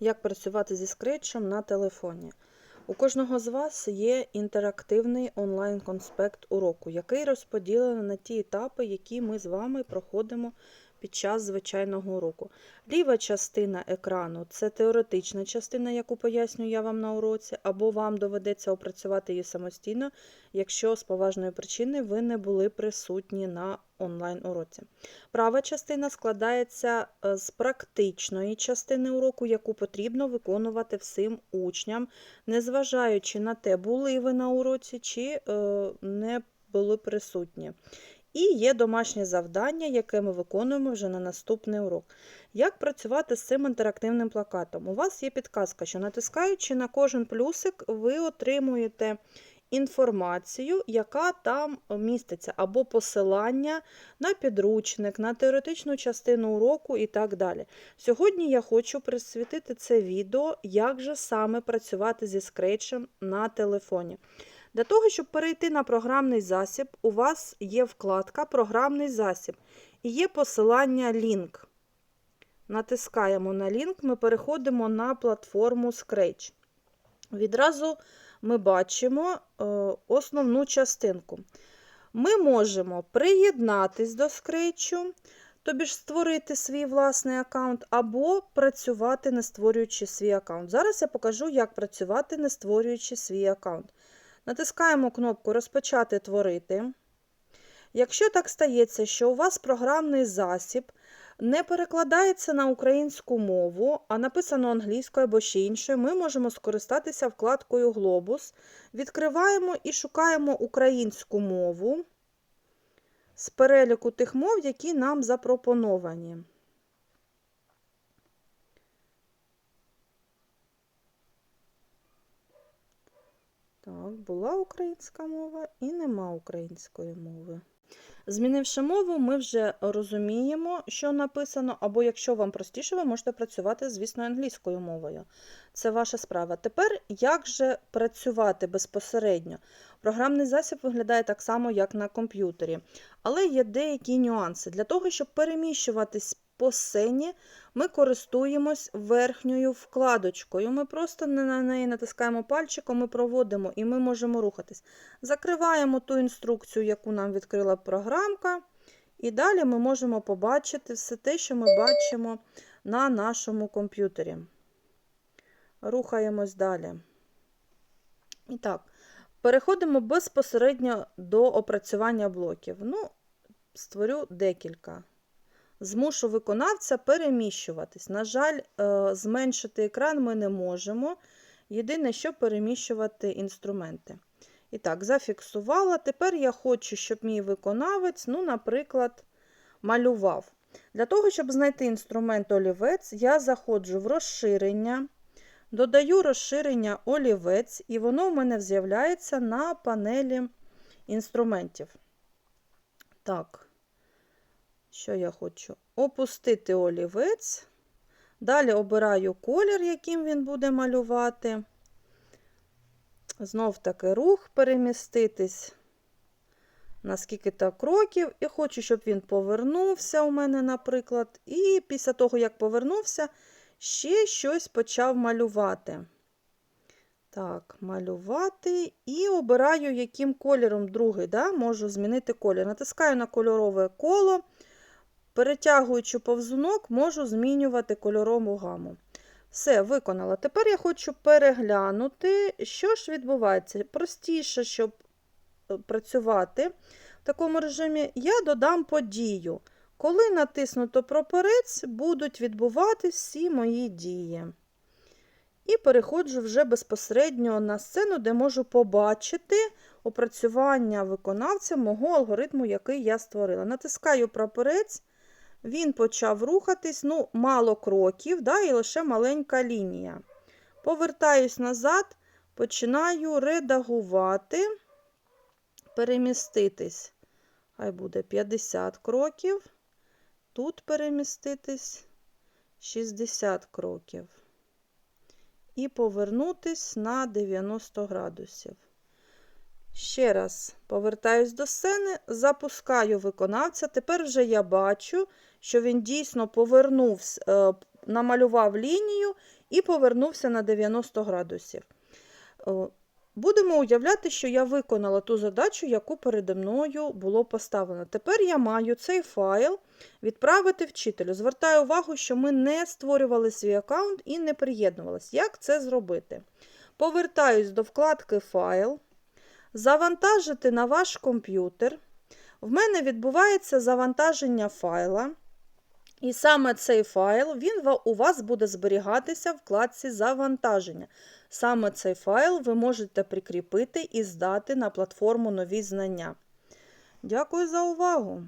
Як працювати зі скретчем на телефоні. У кожного з вас є інтерактивний онлайн-конспект уроку, який розподілений на ті етапи, які ми з вами проходимо під час звичайного уроку. Ліва частина екрану це теоретична частина, яку пояснюю я вам на уроці, або вам доведеться опрацювати її самостійно, якщо з поважної причини ви не були присутні на онлайн-уроці. Права частина складається е, з практичної частини уроку, яку потрібно виконувати всім учням, незважаючи на те, були ви на уроці чи е, не були присутні. І є домашнє завдання, яке ми виконуємо вже на наступний урок. Як працювати з цим інтерактивним плакатом? У вас є підказка, що натискаючи на кожен плюсик, ви отримуєте інформацію, яка там міститься, або посилання на підручник, на теоретичну частину уроку і так далі. Сьогодні я хочу присвятити це відео, як же саме працювати зі скретчем на телефоні. Для того, щоб перейти на програмний засіб, у вас є вкладка Програмний засіб і є посилання лінк. Натискаємо на лінк, ми переходимо на платформу Scratch. Відразу ми бачимо е, основну частинку. Ми можемо приєднатись до Scratch, тобі ж створити свій власний аккаунт, або працювати, не створюючи свій аккаунт. Зараз я покажу, як працювати, не створюючи свій аккаунт. Натискаємо кнопку Розпочати творити. Якщо так стається, що у вас програмний засіб не перекладається на українську мову, а написано англійською або ще іншою, ми можемо скористатися вкладкою Глобус. Відкриваємо і шукаємо українську мову з переліку тих мов, які нам запропоновані. Так, була українська мова і нема української мови. Змінивши мову, ми вже розуміємо, що написано, або якщо вам простіше, ви можете працювати, звісно, англійською мовою. Це ваша справа. Тепер, як же працювати безпосередньо? Програмний засіб виглядає так само, як на комп'ютері, але є деякі нюанси. Для того, щоб переміщуватись по сцені, ми користуємось верхньою вкладочкою. Ми просто на неї натискаємо пальчиком, ми проводимо і ми можемо рухатись. Закриваємо ту інструкцію, яку нам відкрила програмка. І далі ми можемо побачити все те, що ми бачимо на нашому комп'ютері. Рухаємось далі. І так, переходимо безпосередньо до опрацювання блоків. Ну, створю декілька. Змушу виконавця переміщуватись. На жаль, е, зменшити екран ми не можемо. Єдине, що переміщувати інструменти. І так, зафіксувала. Тепер я хочу, щоб мій виконавець, ну, наприклад, малював. Для того, щоб знайти інструмент олівець, я заходжу в розширення, додаю розширення олівець, і воно в мене з'являється на панелі інструментів. Так. Що я хочу? Опустити олівець. Далі обираю колір, яким він буде малювати. Знов таки рух переміститись на скільки-то кроків. І хочу, щоб він повернувся у мене, наприклад. І після того, як повернувся, ще щось почав малювати. Так, малювати. І обираю, яким кольором другий. да, Можу змінити колір. Натискаю на кольорове коло. Перетягуючи повзунок, можу змінювати кольорову гаму. Все, виконала. Тепер я хочу переглянути, що ж відбувається. Простіше, щоб е, працювати в такому режимі, я додам подію. Коли натиснуто пропорець, будуть відбуватися всі мої дії. І переходжу вже безпосередньо на сцену, де можу побачити опрацювання виконавця мого алгоритму, який я створила. Натискаю прапорець. Він почав рухатись, ну, мало кроків, да, і лише маленька лінія. Повертаюсь назад, починаю редагувати, переміститись. Хай буде 50 кроків. Тут переміститись 60 кроків. І повернутись на 90 градусів. Ще раз повертаюсь до сцени, запускаю виконавця. Тепер вже я бачу, що він дійсно повернувся, намалював лінію і повернувся на 90 градусів. Будемо уявляти, що я виконала ту задачу, яку передо мною було поставлено. Тепер я маю цей файл відправити вчителю. Звертаю увагу, що ми не створювали свій аккаунт і не приєднувалися. Як це зробити? Повертаюсь до вкладки Файл, завантажити на ваш комп'ютер. В мене відбувається завантаження файла. І саме цей файл він у вас буде зберігатися в вкладці Завантаження. Саме цей файл ви можете прикріпити і здати на платформу Нові знання. Дякую за увагу!